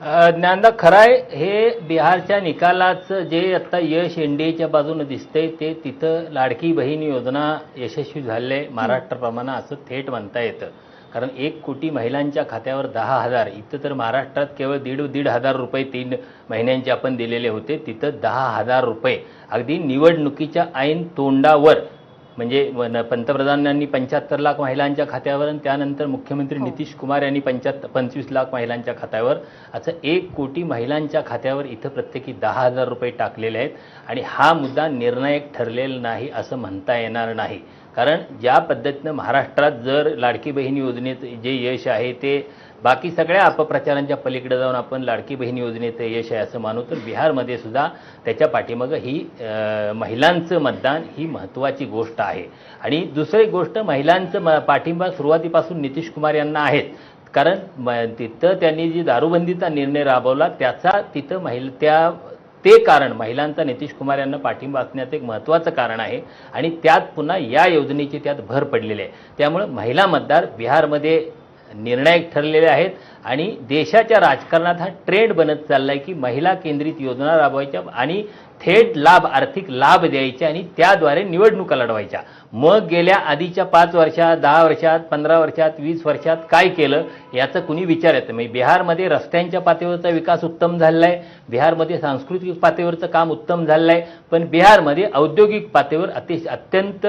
ज्ञानदा खराय हे बिहारच्या निकालाचं जे आता यश एनडीएच्या बाजूने दिसतंय ते तिथं लाडकी बहीण योजना यशस्वी झाले आहे महाराष्ट्राप्रमाणे असं थेट म्हणता येतं. कारण एक कोटी महिलांच्या खात्यावर दहा हजार इथं तर महाराष्ट्रात केवळ दीड दीड हजार रुपये तीन महिन्यांचे आपण दिलेले होते तिथं दहा हजार रुपये. अगदी निवडणुकीच्या ऐन तोंडावर म्हणजे पंतप्रधानांनी पंच्याहत्तर लाख महिलांच्या खात्यावर आणि त्यानंतर मुख्यमंत्री नितीश कुमार यांनी पंच्याहत्तर पंचवीस लाख महिलांच्या खात्यावर असं एक कोटी महिलांच्या खात्यावर इथं प्रत्येकी दहा हजार रुपये टाकलेले आहेत. आणि हा मुद्दा निर्णायक ठरलेला नाही असं म्हणता येणार नाही. कारण ज्या पद्धतीनं महाराष्ट्रात जर लाडकी बहीण योजनेचं जे यश आहे ते बाकी सगळ्या अपप्रचारांच्या पलीकडे जाऊन आपण लाडकी बहीण योजनेचं यश आहे असं मानू तर बिहारमध्ये सुद्धा त्याच्या पाठीमागं ही महिलांचं मतदान ही महत्त्वाची गोष्ट आहे. आणि दुसरी गोष्ट महिलांचं म पाठिंबा सुरुवातीपासून नितीश कुमार यांना आहेत. कारण म तिथं त्यांनी जी दारूबंदीचा निर्णय राबवला त्याचा तिथं महिला त्या ते कारण महिलांचा नितीश कुमार यांना पाठिंबा असण्याचं एक महत्त्वाचं कारण आहे आणि त्यात पुन्हा या योजनेची त्यात भर पडलेली आहे. त्यामुळं महिला मतदार बिहारमध्ये निर्णायक ठरलेले आहेत आणि देशाच्या राजकारणात हा ट्रेंड बनत चालला आहे की महिला केंद्रित योजना राबवायच्या आणि थेट लाभ आर्थिक लाभ द्यायचे आणि त्याद्वारे निवडणुका लढवायच्या. मग गेल्या आधीच्या पाच वर्षात दहा वर्षात पंधरा वर्षात वीस वर्षात काय केलं याचं कुणी विचार येतं म्हणजे बिहारमध्ये रस्त्यांच्या पातळीवरचा विकास उत्तम झालेला आहे. बिहारमध्ये सांस्कृतिक पातळीवरचं काम उत्तम झालेलं आहे. पण बिहारमध्ये औद्योगिक पातळीवर अतिशय अत्यंत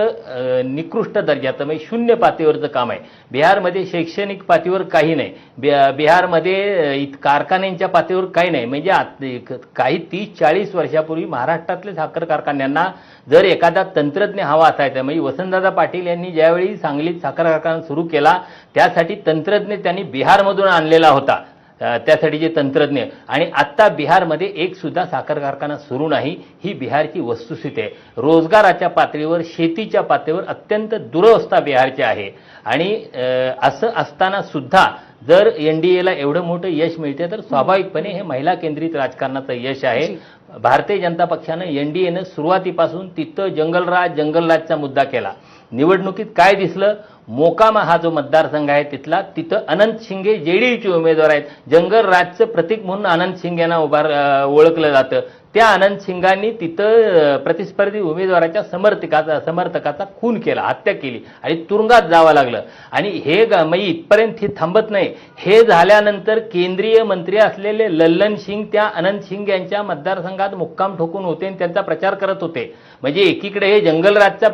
निकृष्ट दर्जाचं म्हणजे शून्य पातळीवरचं काम आहे. बिहारमध्ये शैक्षणिक पातळीवर काही नाही. बि- बिहारमध्ये कारखान्यांच्या पातळीवर काही नाही. म्हणजे आत- एक- काही तीस चाळीस वर्षापूर्वी महाराष्ट्रातल्या साखर कारखान्यांना जर एखादा तंत्रज्ञ हवा असायचा म्हणजे वसंतदादा पाटील यांनी ज्यावेळी सांगलीत साखर कारखाना सुरू केला त्यासाठी तंत्रज्ञ त्यांनी बिहारमधून आणलेला होता. त्यासाठी जे तंत्रज्ञ. आणि आत्ता बिहारमध्ये एक सुद्धा साखर कारखाना सुरू नाही ही बिहारची वस्तुस्थिती आहे. रोजगाराच्या पातळीवर शेतीच्या पातळीवर अत्यंत दुरवस्था बिहारची आहे. आणि असं असताना सुद्धा जर एन डी एला एवढं मोठं यश मिळते तर स्वाभाविकपणे हे महिला केंद्रित राजकारणाचं यश आहे. भारतीय जनता पक्षानं एन डी एनं सुरुवातीपासून तिथं जंगलराज जंगलराजचा मुद्दा केला. निवडणुकीत काय दिसलं? मोकामा हा जो मतदारसंघ आहे तिथला तिथं अनंत शिंगे जेडीयूचे उमेदवार आहेत. जंगलराजचं प्रतीक म्हणून अनंत शिंगे यांना उभार ओळखलं जातं. त्या अनंत शिंगांनी तिथं प्रतिस्पर्धी उमेदवाराच्या समर्थकाचा समर्थकाचा खून केला हत्या केली आणि तुरुंगात जावं लागलं. आणि हे ग- इथपर्यंत हे थांबत नाही. हे झाल्यानंतर केंद्रीय मंत्री असलेले लल्लन सिंग त्या अनंत सिंग यांच्या मतदारसंघात मुक्काम ठोकून होते आणि त्यांचा प्रचार करत होते. म्हणजे एकीकडे हे जंगलराजचा